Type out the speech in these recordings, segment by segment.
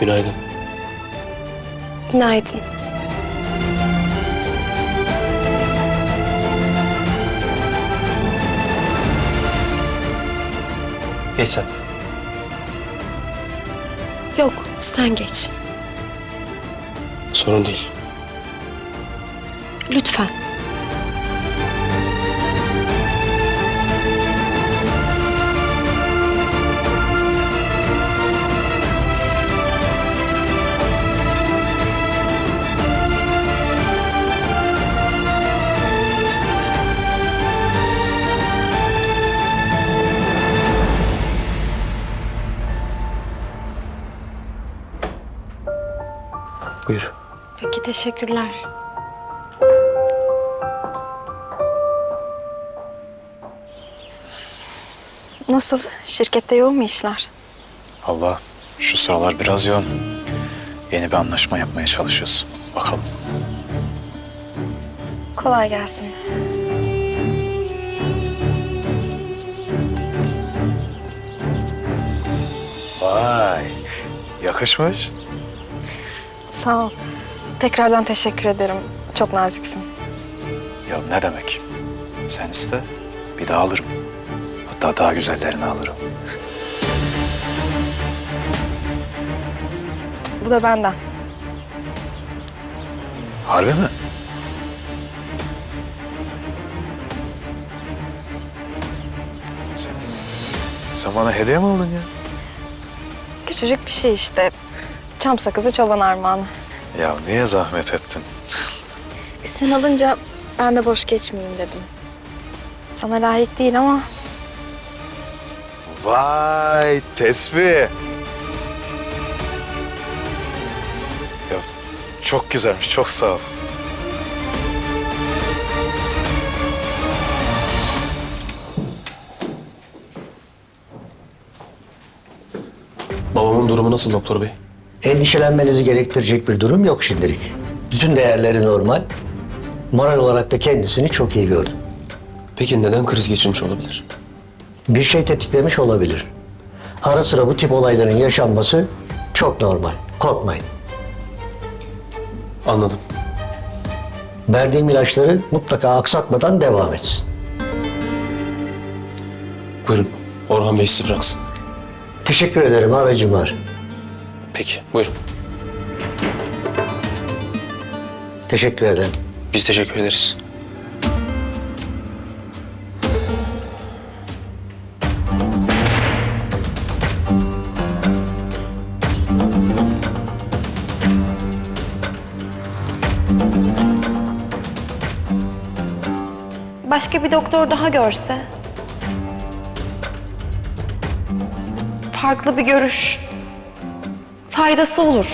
Günaydın. Günaydın. Geç sen. Yok, sen geç. Sorun değil. Lütfen. Buyur. Peki, teşekkürler. Nasıl? Şirkette yoğun mu işler? Allah şu sıralar biraz yoğun. Yeni bir anlaşma yapmaya çalışıyoruz. Bakalım. Kolay gelsin. Vay yakışmış. Sağ ol. Tekrardan teşekkür ederim. Çok naziksin. Ya ne demek? Sen iste bir daha alırım. Hatta daha güzellerini alırım. Bu da benden. Harbi mi? Sen, sen bana hediye mi aldın ya? Küçücük bir şey işte. Çam sakızı çoban armağanı. Ya niye zahmet ettin? Sen alınca ben de boş geçmeyeyim dedim. Sana layık değil ama Vay tesbih. Ya çok güzelmiş, çok sağ ol. Babamın durumu nasıl doktor bey? Endişelenmenizi gerektirecek bir durum yok şimdilik. Bütün değerleri normal. Moral olarak da kendisini çok iyi gördüm. Peki neden kriz geçirmiş olabilir? Bir şey tetiklemiş olabilir. Ara sıra bu tip olayların yaşanması çok normal. Korkmayın. Anladım. Verdiğim ilaçları mutlaka aksatmadan devam etsin. Buyurun. Orhan Bey sizi bıraksın. Teşekkür ederim aracım var. Peki. Buyurun. Teşekkür ederim. Biz teşekkür ederiz. Başka bir doktor daha görse? Farklı bir görüş. Faydası olur.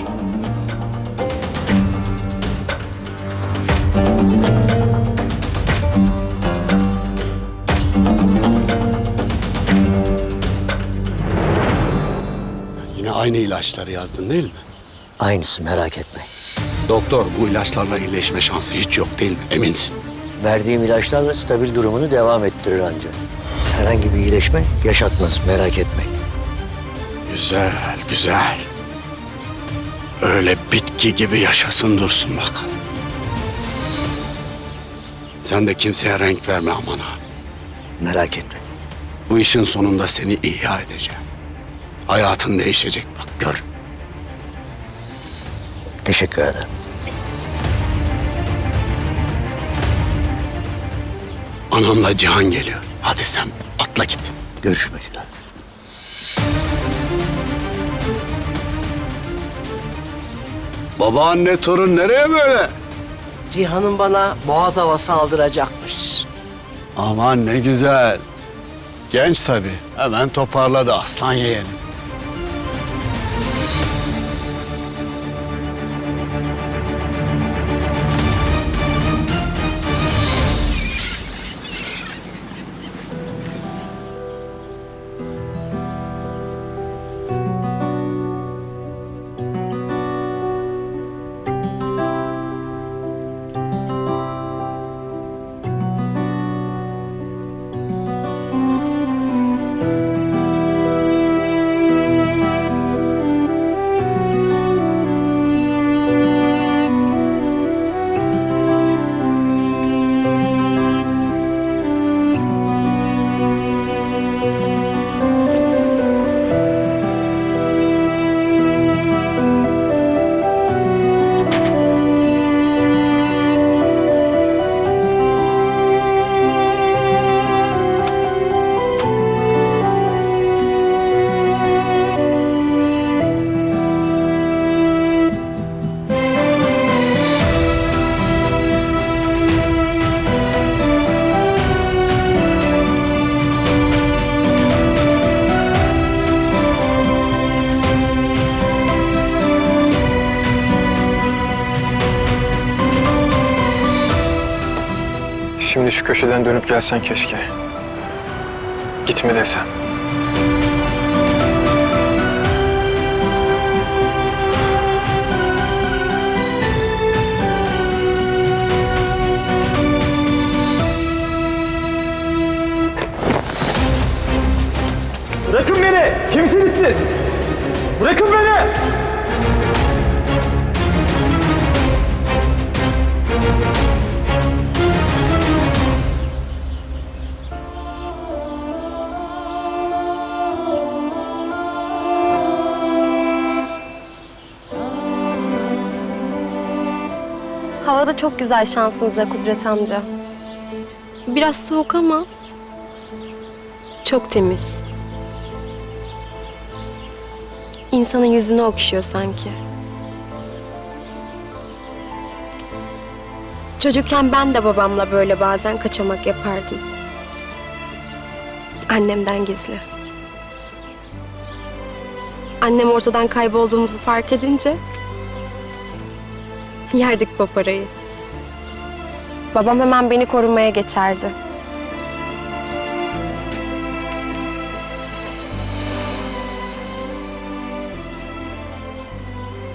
Yine aynı ilaçları yazdın değil mi? Aynısı merak etmeyin. Doktor bu ilaçlarla iyileşme şansı hiç yok değil mi? Eminsin. Verdiğim ilaçlarla stabil durumunu devam ettirir ancak. Herhangi bir iyileşme yaşatmaz merak etmeyin. Güzel, güzel. Öyle bitki gibi yaşasın dursun bakalım. Sen de kimseye renk verme aman ha. Merak etmeyin. Bu işin sonunda seni ihya edeceğim. Hayatın değişecek bak gör. Teşekkür ederim. Anamla Cihan geliyor. Hadi sen atla git. Görüşmek üzere. Babaanne torun nereye böyle? Cihan'ın bana boğaz havası aldıracakmış. Aman ne güzel. Genç tabii. Hemen toparladı aslan yeğenim. Şimdi şu köşeden dönüp gelsen keşke. Gitme desen. Bırakın beni! Kimsiniz siz? Bırakın beni! Hava da çok güzel şansınıza Kudret amca. Biraz soğuk ama çok temiz. İnsanın yüzünü okşuyor sanki. Çocukken ben de babamla böyle bazen kaçamak yapardım. Annemden gizli. Annem ortadan kaybolduğumuzu fark edince yerdik paparayı. Babam hemen beni korumaya geçerdi.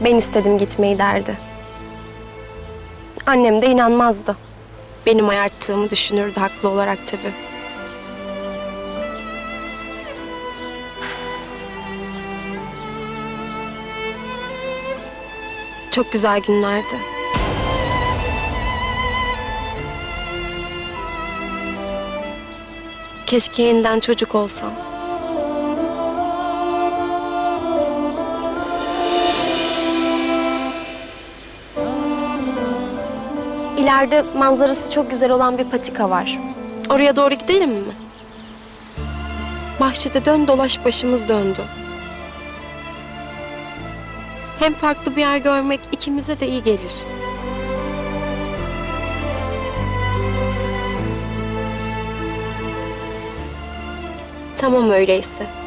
Ben istedim gitmeyi derdi. Annem de inanmazdı. Benim ayarttığımı düşünürdü haklı olarak tabii. Çok güzel günlerdi. Keşke yeniden çocuk olsam. İleride manzarası çok güzel olan bir patika var. Oraya doğru gidelim mi? Bahçede dön dolaş başımız döndü. Hem farklı bir yer görmek ikimize de iyi gelir. Tamam öyleyse.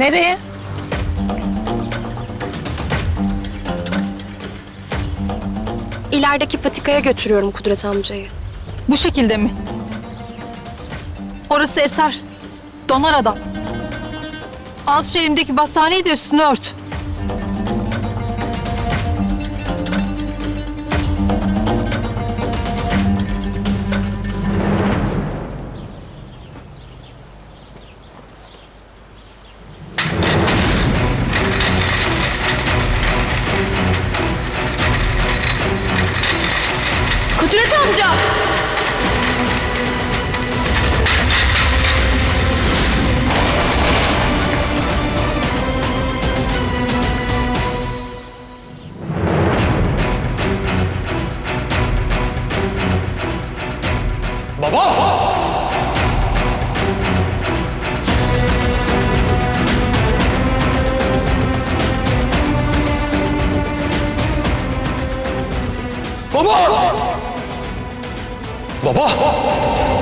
Nereye? İlerideki patikaya götürüyorum Kudret amcayı. Bu şekilde mi? Orası eser. Donar adam. Al şu elimdeki battaniyeyi de üstünü ört. 宝宝。